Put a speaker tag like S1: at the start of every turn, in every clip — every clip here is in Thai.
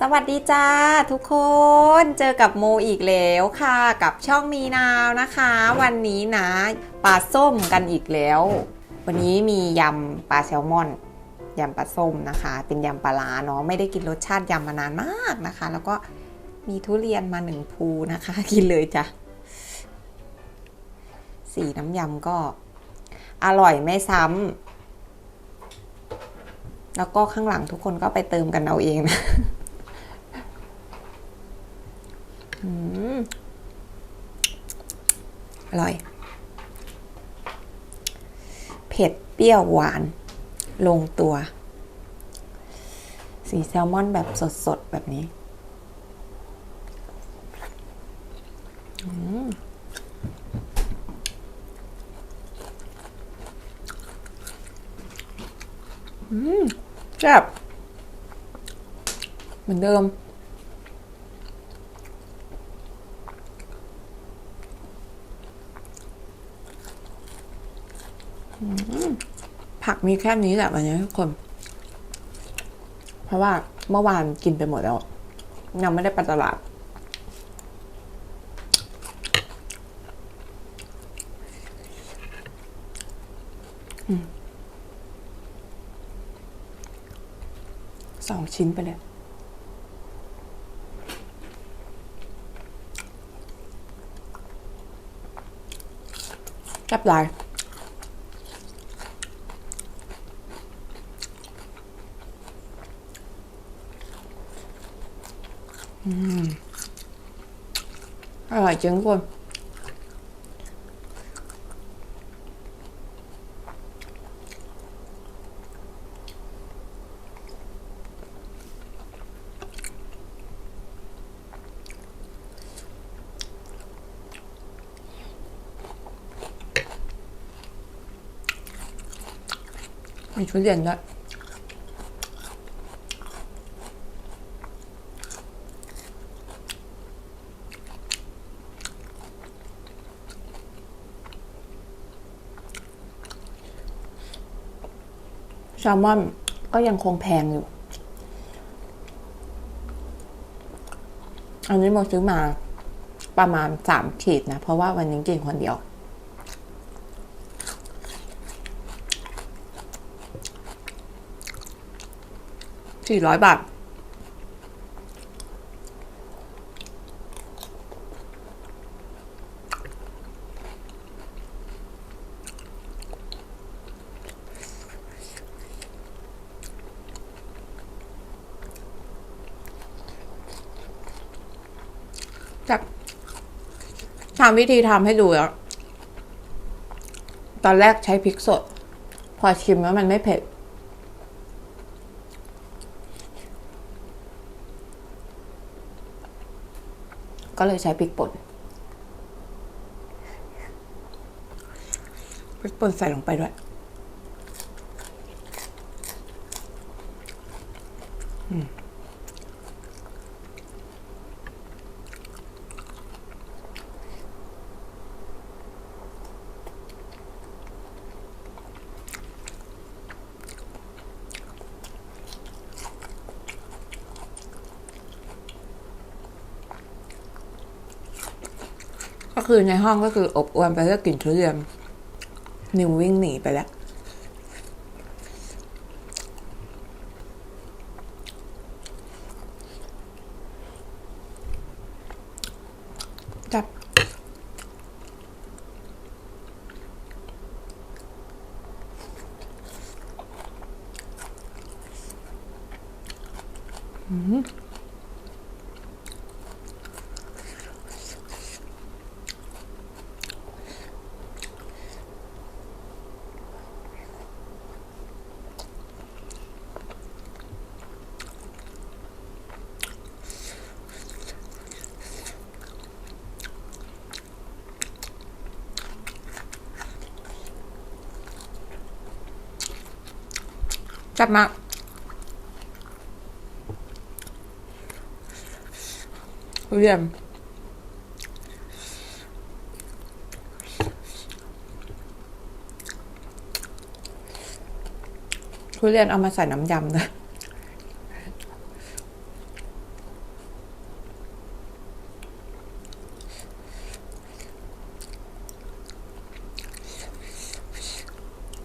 S1: สวัสดีจ้าทุกคนเจอกับโมอีกแล้วค่ะ กับช่องมีนาวนะคะ วันนี้นะปลาส้มกันอีกแล้ว วันนี้มียำปลาแซลมอนยำปลาส้มนะคะ เป็นยำปลาร้าเนาะไม่ได้กินรสชาติยำมานานมากนะคะ แล้วก็มีทุเรียนมาหนึ่งภูนะคะ กินเลยจ้ะสีน้ำยำก็อร่อยไม่ซ้ำแล้วก็ข้างหลังทุกคนก็ไปเติมกันเอาเองนะ อร่อย เผ็ดเปรี้ยวหวาน ลงตัว สีแซลมอนแบบสดๆ แบบนี้อืมอืมแซ่บเหมือนเดิม ผักมีแค่นี้แหละวันนี้ทุกคน เพราะว่าเมื่อวานกินไปหมดแล้วยังไม่ได้ไปตลาด สองชิ้นไปเลยจับลาย อร่อยจริงทุกคนมีทุเรียนด้วย แซ ลมอนก็ยังคงแพงอยู่ อันนี้โมซื้อมาประมาณสามขีดนะ เพราะว่าวันนี้กินคนเดียว สี่ร้อยบาท ทำวิธีทำให้ดูแล้วตอนแรกใช้พริกสด พอชิมแล้วมันไม่เผ็ด ก็เลยใช้พริกป่นพริกป่นใส่ลงไปด้วย ก็คือในห้องก็คืออบอวนไปแล้วกลิ่นทุเรียนนิววิ่งหนีไปแล้วจับ จัดมากเรียมทุเรียนเอามาใส่น้ำยำนะ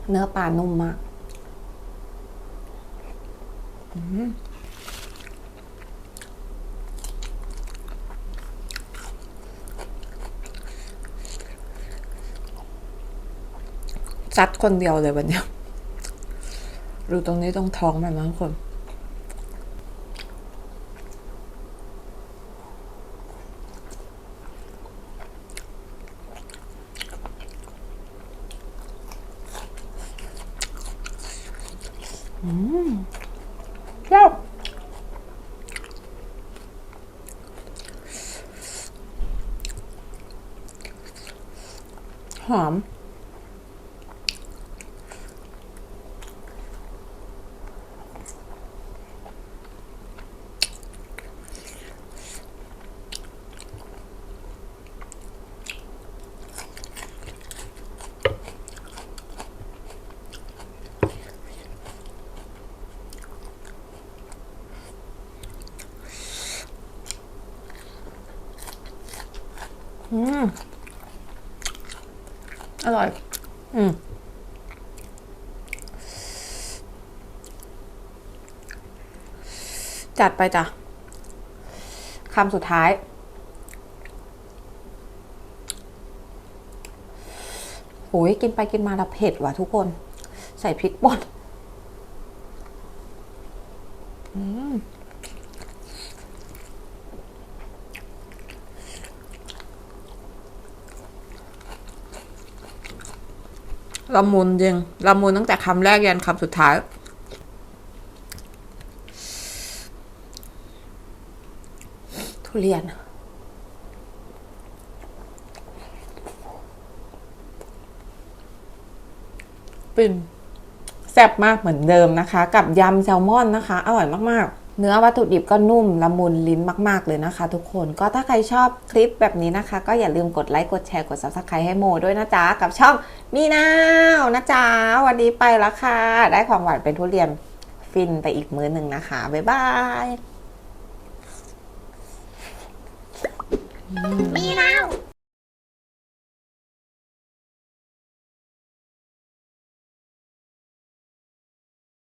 S1: เนื้อปลานุ่มมาก ซัดคนเดียวเลยวันเนี้ยดูตรงนี้ตรงท้องมันนะทุกคนเปรี้ยวหอม อืม อร่อย อืม จัดไปจ้ะคำสุดท้าย โอ้ยกินไปกินมาแล้วเผ็ดว่ะทุกคน ใส่พริกป่นอืม ละมุนจริงละมุนตั้งแต่คำแรกยันคำสุดท้าย ทุเรียน ปิ่นแซ่บมากเหมือนเดิมนะคะ กับยำแซลมอนนะคะ อร่อยมาก ๆ เนื้อวัตถุดิบก็นุ่มละมุนลิ้นมาก ๆ เลยนะคะ ทุกคนก็ถ้าใครชอบคลิปแบบนี้นะคะ ก็อย่าลืมกดไลค์กดแชร์กด subscribe ให้โมด้วยนะจ๊ะ กับช่องมีนาวนะจ๊ะ วันนี้ไปแล้วค่ะ ได้ของหวานเป็นทุเรียนฟินไปอีกมื้อหนึ่งนะคะ บ๊ายบาย
S2: มีแล้ว